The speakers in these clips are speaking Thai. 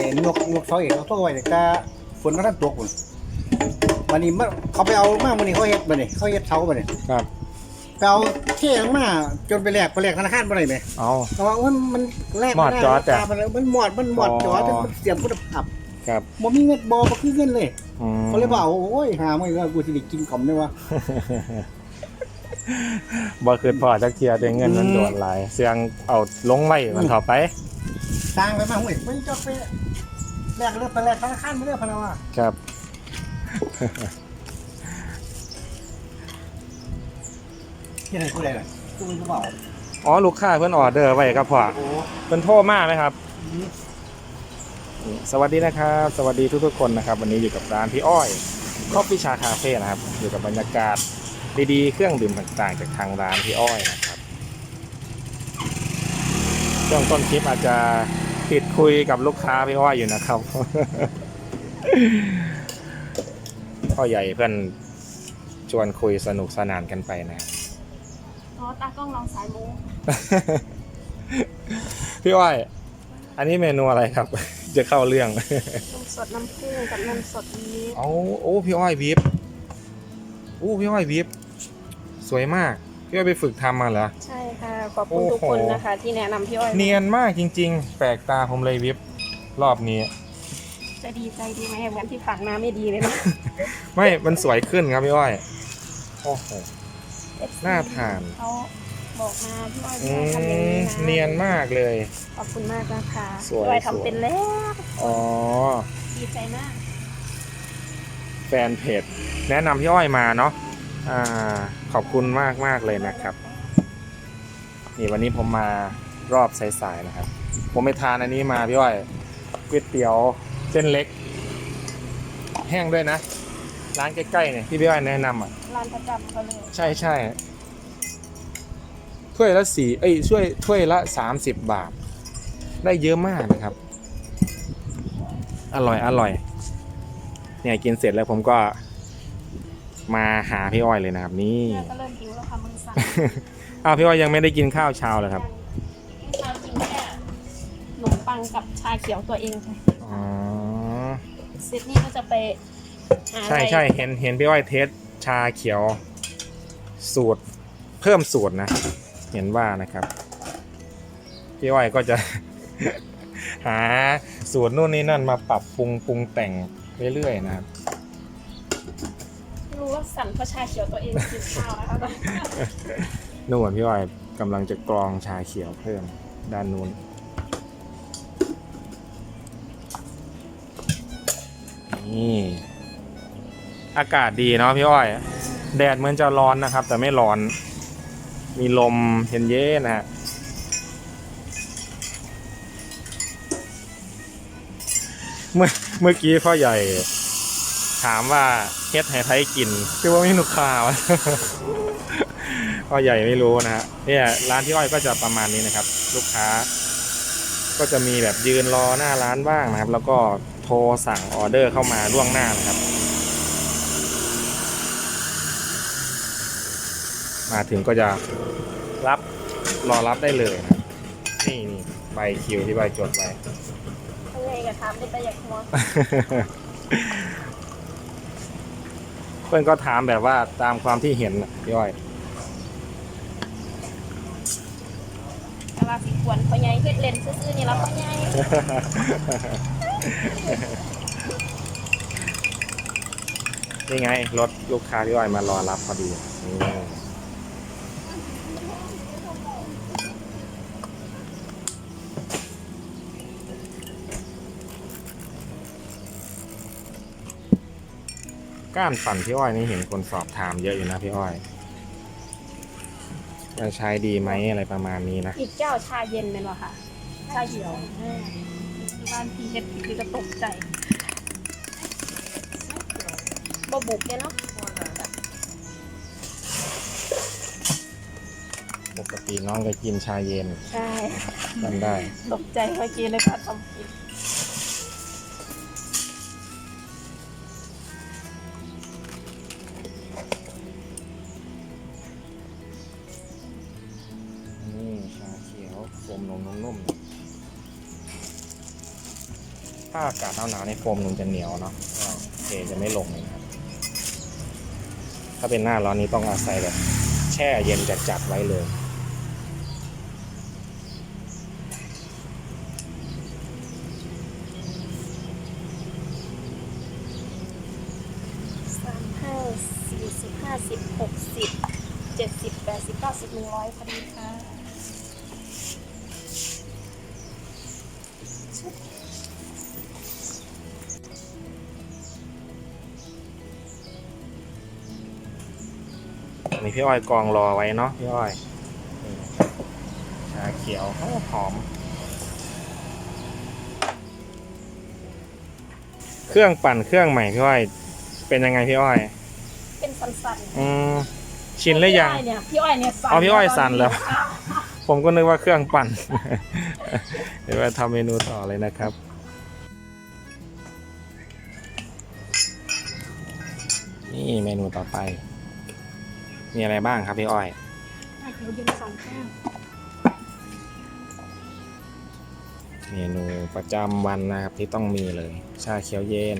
เนี่ยนกนกเสาเอกเขาตัวไว้แต่กะฝนก็ท่านตกพุ่นวันนี้มันเขาไปเอามาวันนี้เขาเฮ็ดมาเนี่ยเขาเฮ็ดเสามาเนี่ยครับไปเอาเที่ยงมาจนไปแลกไปแลกธนาคารบ่ได้ไหมเอา เพราะว่ามันมันแลกหมอดจอดอะราคามันมันหมอดมันหมอดอ๋อจอดมันเสียมคุณภาพครับบ่มีเงินบ่บ่คือเงินเลย อืมเขาเลยบอกโอ้ยหาไม่ก็กูสิได้กินขอมได้วะ บ่คือพอจักเทียได้เงินมันอืมโดนหลาย เสียงเอาลงไว้มันเถอไป สร้างไปมาเว้ยมันจะไป แลกเลือกไปแลกธนาคารไม่เลือกพะนะว่าครับ ที่ไหนกูได้ล่ะกูจะบอกอ๋อลูกค้าเพิ่นออเดอร์ไว้ครับพ่อโอ้เพิ่นโทรมาไหมครับสวัสดีนะครับ สวัสดีทุกๆคนนะครับ วันนี้อยู่กับร้านพี่อ้อยคอฟฟี่ชาคาเฟ่นะครับ อยู่กับบรรยากาศดีๆ เครื่องดื่มต่างๆ จากทางร้านพี่อ้อยนะครับช่วงต้นคลิปอาจจะ ติดคุยกับลูกค้าพี่อ้อยอยู่นะครับพ่อใหญ่เพื่อนชวนคุยสนุกสนานกันไปนะครับอ๋อตากล้องลองสายมู พี่อ้อย อันนี้เมนูอะไรครับ จะเข้าเรื่องนมสดน้ำผึ้งกับนมสดนี้เอาโอ้พี่อ้อยวิบโอ้พี่อ้อยวิบสวยมาก พี่อ้อยไปฝึกทำมาเหรอ ใช่ค่ะ ขอบคุณทุกคนโอ้โห นะคะ ที่แนะนำพี่อ้อยเนียนมากจริง ๆ แปลกตาผมเลยวิบรอบนี้ จะดีใจดีไหมเหมือนที่ผ่านมาไม่ดีเลยนะ ไม่ มันสวยขึ้นครับพี่อ้อย โอ้โห น่าทาน เขาบอกมาพี่อ้อยอืพี่อ้อยทำอย่างมนี้นะเนียนมากเลย ขอบคุณมากนะคะสวยพี่อ้อยสวย ทำเป็นแล้วอ๋อ ดีใจมากแฟนเพจแนะนำพี่อ้อยมาเนาะ อ่าขอบคุณมากมากๆเลยนะครับ นี่วันนี้ผมมารอบสายๆนะครับ ผมไปทานอันนี้มาพี่อ้อยก๋วยเตี๋ยวเส้นเล็ก แห้งด้วยนะ ร้านใกล้ๆเนี่ยที่พี่อ้อยแนะนำอะร้านประจำเขาเลยใช่ใช่ถ้วยละสี่เอ้ยช่วยถ้วยละสามสิบบาท ได้เยอะมากนะครับ อร่อยอร่อย เนี่ยกินเสร็จแล้วผมก็ มาหาพี่อ้อยเลยนะครับ นี่เนี่ยก็เริ่มหิวแล้วค่ะมือสั่นอ้าวพี่อ้อยยังไม่ได้กินข้าวเช้าเลยครับชาจริงแค่ขนมปังกับชาเขียวตัวเองค่ะอ๋อเซตนี้ก็จะไปหาอะไรใช่ใช่เห็นเห็นพี่อ้อยเทสชาเขียว สูตรเพิ่มสูตรนะ เห็นว่านะครับพี่อ้อยก็จะ หาสูตรนู่นนี่นั่นมาปรับปรุงปรุงแต่งเรื่อยๆนะครับไม่รู้ว่า สั่นเพราะชาเขียวตัวเองกินข้าวนะคะนู่นพี่อ้อยกำลังจะกรองชาเขียวเพิ่มด้านนู้นนี่อากาศดีเนาะพี่อ้อย แดดเหมือนจะร้อนนะครับ แต่ไม่ร้อน มีลมเย็นเย็นนะฮะเมื่อเมื่อกี้พ่อใหญ่ ถามว่าเฮ็ดให้ไทยกินคือว่าไม่นุกข่าวพ่อใหญ่ไม่รู้นะฮะเนี่ยร้านที่อ้อยก็จะประมาณนี้นะครับ ลูกค้า ก็จะมีแบบยืนรอหน้าร้านบ้างนะครับ แล้วก็โทรสั่งออเดอร์เข้ามาล่วงหน้านะครับ มาถึงก็จะรับรอรับได้เลยนะนี่นี่ใบคิวที่ใบจดไว้ข้างในกระทำได้ไปอยากหัว เพื่อนก็ถามแบบว่าตามความที่เห็นน่ะพี่อ้อยแต่ว่าสิควรพ่อใหญ่เฮ็ดเล่นซื่อๆนี่ละพ่อใหญ่นี่ไงรถลูกค้าที่อ้อยมารอรับพอดีนี่ ก้านปั่นพี่อ้อยนี่เห็นคนสอบถามเยอะอยู่นะพี่อ้อยจะใช้ดีไหมอะไรประมาณนี้นะอีกเจ้าชาเย็นเป็นวะค่ะชาเขียวที่บ้านพี่เฮ็ดพี่ก็ตกใจบ่บุกเนี่ยเนาะปกติน้องจะกินชาเย็นใช่จำได้ ตกใจเมื่อกี้เลยค่ะทำผิดนี่าเขียวโฟมนมนุ่มๆาอากาศหนาวๆในโฟมมันจะเหนียวเนาะเทจะไม่ลงเลยนะครับ ถ้าเป็นหน้าร้อนนี้ต้องอาศัยแบบแช่เย็นจัดๆไว้เลย อันนี้พี่อ้อยกองรอไว้เนาะพี่อ้อยนี่ชาเขียวโอ้หอม เครื่องปั่นเครื่องใหม่พี่อ้อย เป็นยังไงพี่อ้อย เป็นสันๆอืมชินหรือยังพี่อ้เนี่ยพี่อ้อยเนี่ยสั่นอ๋อพี่อ้อยสั่นแล้ว ผมก็นึกว่าเครื่องปั่น เดี๋ยวมาทำเมนูต่อเลยนะครับนี่เมนูต่อไป มีอะไรบ้างครับพี่อ้อยชาเขียวเย็นสองแก้วเมนูประจำวันนะครับที่ต้องมีเลย ชาเขียวเย็น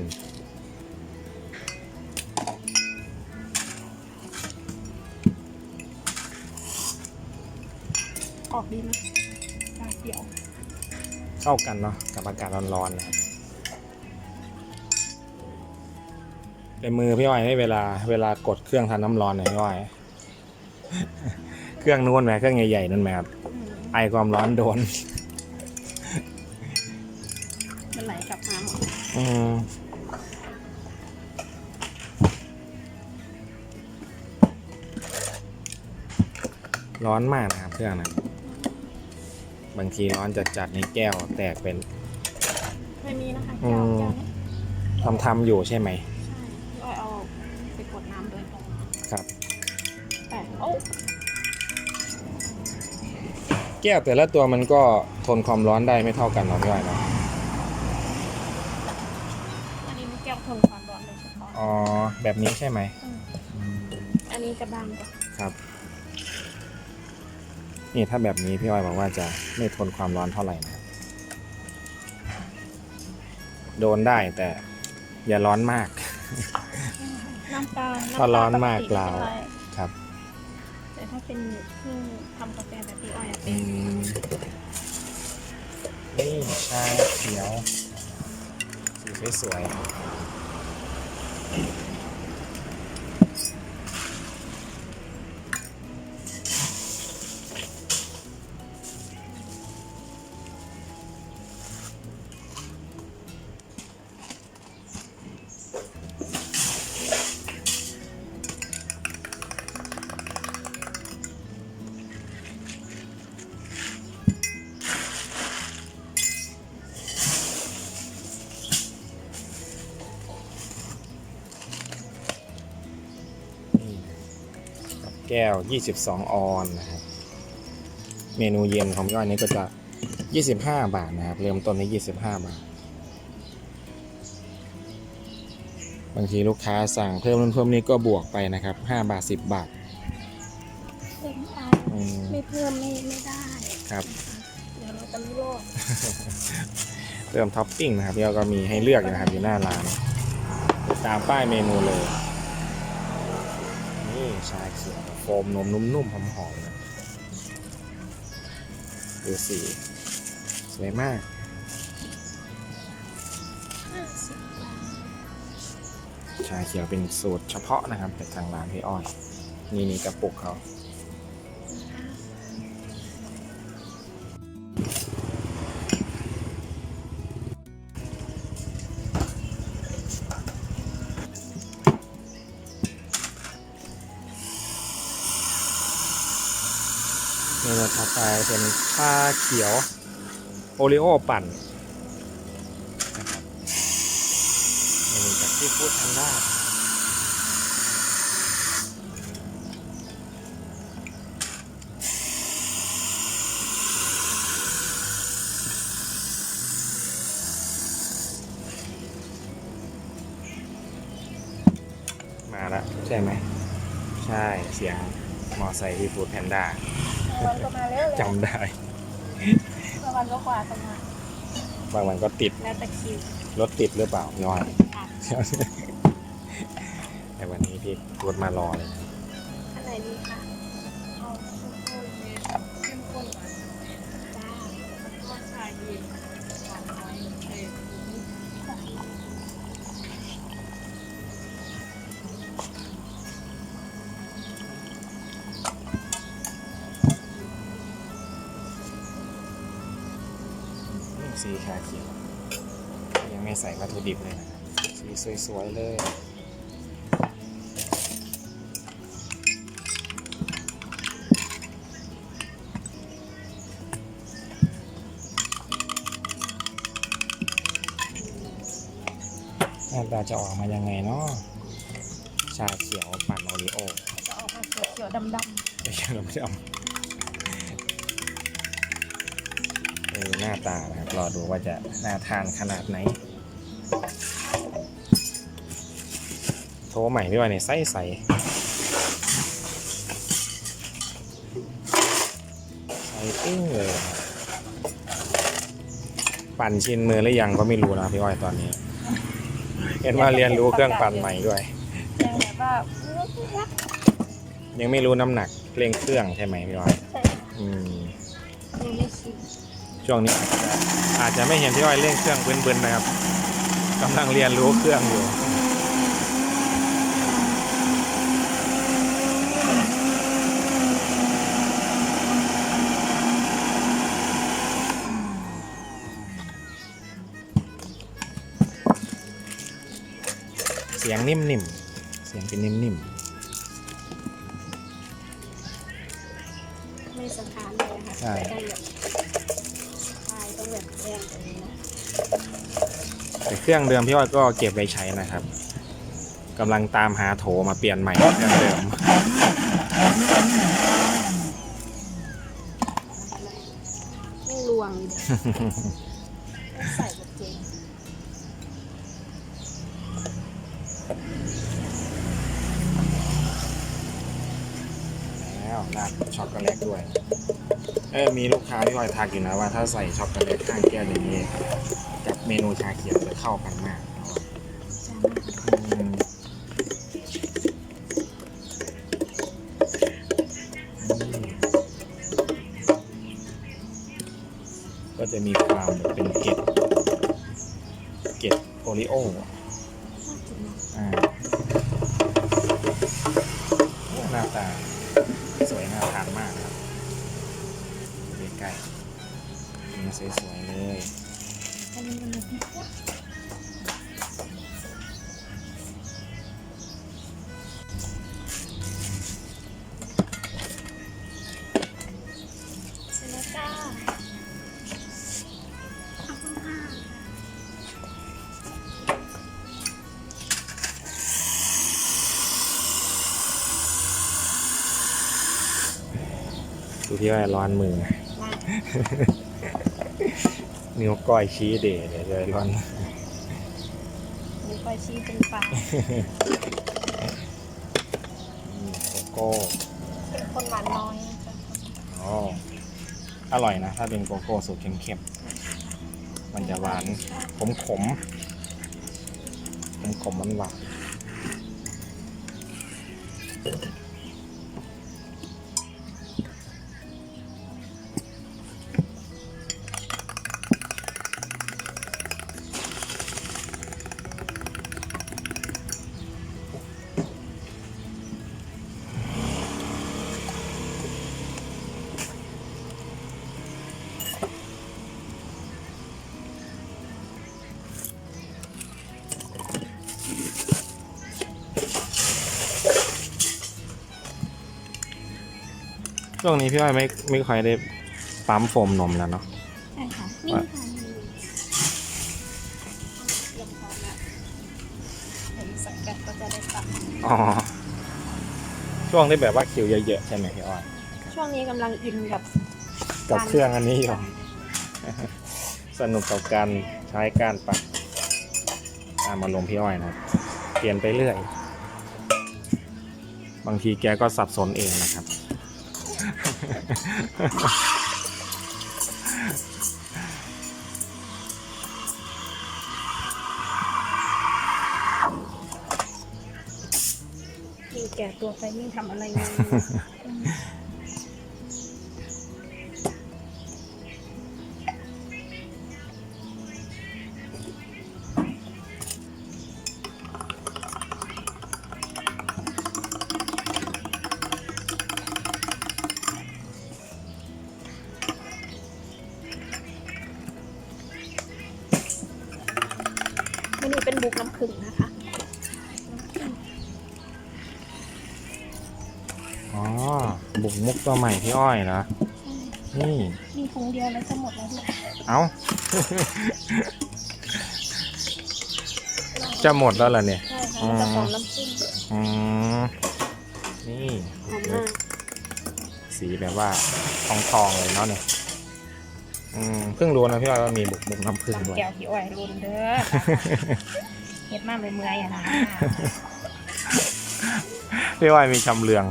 ออกดีไหมชาเขียว เข้ากันเนาะกับอากาศร้อนๆนะครับเป็นมือพี่อ้อยให้เวลาเวลากดเครื่องทำน้ำร้อนหน่อยพี่อ้อย เครื่องนู้นไหมเครื่องใหญ่ๆนั่นไหมครับอืมไอความร้อนโดน มันไหลกลับมาหมดอืมร้อนมากนะครับเครื่องนั้นบางทีร้อนจัดๆในแก้วแตกเป็นไม่มีนะคะอืแก้วมแก้วนี้ทำทำๆอยู่ใช่ไหม แก้วแต่ละตัวมันก็ทนความร้อนได้ไม่เท่ากันเนาะพี่อ้อยเนาะอันนี้มันแก้วทนความร้อนโดยเฉพาะอ๋อแบบนี้ใช่ไหมมอันนี้จะบางกว่าครับนี่ถ้าแบบนี้พี่อ้อยบอกว่าจะไม่ทนความร้อนเท่าไหร่นะครับโดนได้แต่อย่าร้อนมาก น้ำตาลถ้าร้อนมากปติลาวไเป็นไรครับแต่ ถ้าเป็นเครื่องทำกาแฟแบบพี่อ้อยอะเป็นนี่ชาเขียว สีสวยๆ แก้ว 22 ออนนะครับ เมนูเย็นของพี่อ้อยนี้ก็จะ 25 บาทนะครับ เริ่มต้นที่ 25 บาท บางทีลูกค้าสั่งเพิ่มนู่นเพิ่มนี่ก็บวกไปนะครับ 5 บาท 10 บาทเพิ่มไปอืมไม่เพิ่มไม่ไม่ได้ ครับ เดี๋ยวเราจะไม่รอดเริ่มท็อปปิ้งนะครับแล้วก็มีให้เลือกอยู่นะครับอยู่หน้าร้านตามป้ายเมนูเลยนี่ ชาเขียวโฟมนมนุ่มๆหอมๆนะดูสีสวยมากชาเขียวเป็นสูตรเฉพาะนะครับจากทางร้านพี่อ้อยนี่นี่กระปุกเขาาเขียวโอริโอปั่นนะครับเมนูจากที่พูดทันได้มาแล้วใช่ไหม ใช่เสียงมอไซค์ที่ฟูดแพนด้าวันก็มาแล้วเลยจำได้บาง วันก็กว่ากันมาบางวันก็ติดแล้วแต่คิวรถติดหรือเปล่าพี่อ้อยค่ะแต่วันนี้พี่รถมารอเลยนะอันไหนดีคะเอาข้าวโพดเย็นเข้มข้นหวานจ้าแล้วก็ชาเย็นหวาน ใส่วัตถุดิบเลยนะครับสีสวยๆเลยหน้าตาจะออกมายังไงเนาะชาเขียวปั่นโอริโอจะออกมาเขียวๆดำเดี๋ยวเราไม่ได้ออหน้าตานะครับ รอดูว่าจะน่าทานขนาดไหน โทรใหม่พี่ว่าเนี่ยใส่ใส่ใส่ปิ้งเลย ปั่นชินมือหรือยังก็ไม่รู้นะพี่อ้อยตอนนี้ เห็นว่าเรียนรู้เครื่องปั่นใหม่ด้วยๆยังแบบว่ารักยังไม่รู้น้ำหนักเร่งเครื่องใช่ไหมพี่อ้อยใช่อืมดูไม่ชินช่วงนี้อาจจะอาจจะไม่เห็นพี่อ้อยเร่งเครื่องบึนๆนะครับกำลังเรียนรู้เครื่องอยู่ เสียงนิ่มๆ เสียงเป็นนิ่มไม่สถานเลยค่ะใช่ได้แบบชายต้องแบบแดงตรงนี้นะๆแต่เครื่องเดิมพี่อ้อยก็เก็บไว้ใช้นะครับกำลังตามหาโถมาเปลี่ยนใหม่เครื่องเดิมไม่ลวงเลยต้องใส่แบบเจง แล้ว ราดช็อกโกแลตด้วย เออมีลูกค้าที่คอยทักอยู่นะว่า ถ้าใส่ช็อกโกแลตข้างแก้วอย่างนี้ กับเมนูชาเขียวจะเข้ากันมากก็จะมีความแบบเป็นเกล็ดเกล็ดโอริโออะน่ากินเนอะอ่าหน้าตา สวยน่าทานมากครับใกล้ๆนี่สวยๆเลย ดูที่ว่าร้อนมือมานิ้วก้อยชี้เดย์เลยเลยร้อนหมูปลาชีเป็นปลาอืมโกโก้เป็นคนหวานน้อยจ้ะอ๋ออร่อยนะ ถ้าเป็นโกโก้สูตรเข้มๆ มันจะหวานขมขมขมขมมันหวาน ช่วงนี้พี่อ้อยไม่ไม่ค่อยได้ปั๊มโฟมนมแล้วเนาะใช่ค่ะนี่ค่ะนี่เตรียมพร้อมแล้วเห็นสังกัดก็จะได้ตัดอ๋อช่วงที่แบบว่าคิวเยอะๆใช่ไหมพี่อ้อยช่วงนี้กำลังอินกับกับเครื่องอันนี้อยู่สนุกกับการใช้การปัดตามอารมณ์พี่อ้อยนะครับเปลี่ยนไปเรื่อย บางทีแกก็สับสนเองนะครับ ยิ่แก่ตัวไปยิ่งทำอะไรไม่ อ๋อ บุกมุกตัวใหม่พี่อ้อยเหรอ นี่ มีถุงเดียวแล้วจะหมดแล้วด้วยเอา จะหมดแล้วเหรอเนี่ย ใช่ค่ะแล้วก็ของน้ำผึ้งอืมนี่หอมมากสีแบบว่าทองทองๆเลยเนาะเนี่ย อืมเพิ่งรู้นะพี่อ้อยว่ามีบุกมุกน้ำผึ้งด้วย แก้วพี่อ้อยรุนเด้อเฮ็ดมากเลยเมื่อยอะนะพี่อ้อยมีชำเลือง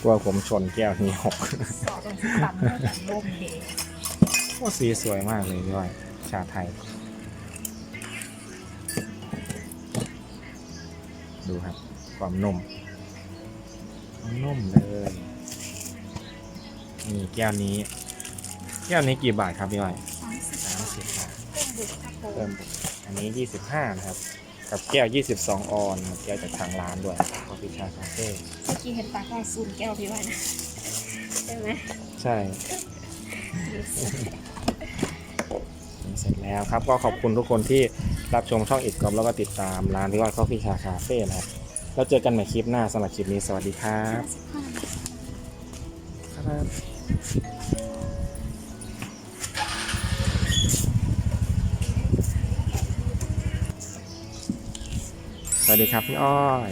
กลัวผมชนแก้วนี้หกสอบตรงที่ต่ำเมื่อจากลมเดโอ้สีสวยมากเลยพี่อ้อยชาไทย ดูครับ ความนุ่มความนุ่มเลยนี่แก้วนี้ แก้วนี้กี่บาทครับพี่อ้อยสามสิบสามสิบบาทเพิ่มบุกครับผมเพิ่มอันนี้ยี่สิบห้านะครับ กับแก้วยี่สิบสองออนครับแก้วจากทางร้านด้วยคอฟฟี่ชาคาเฟ่เมื่อกี้เห็นตากล้องซูมแก้วพี่อ้อยนะใช่ไหมใช่เสร็จแล้วครับก็ขอบคุณทุกคนที่รับชมช่องอิดกอบแล้วก็ติดตามร้านที่ว่าคอฟฟี่ชาคาเฟ่นะครับแล้วเจอกันใหม่คลิปหน้าสำหรับคลิปนี้สวัสดีครับครับ วัสดีครับพี่อ้อย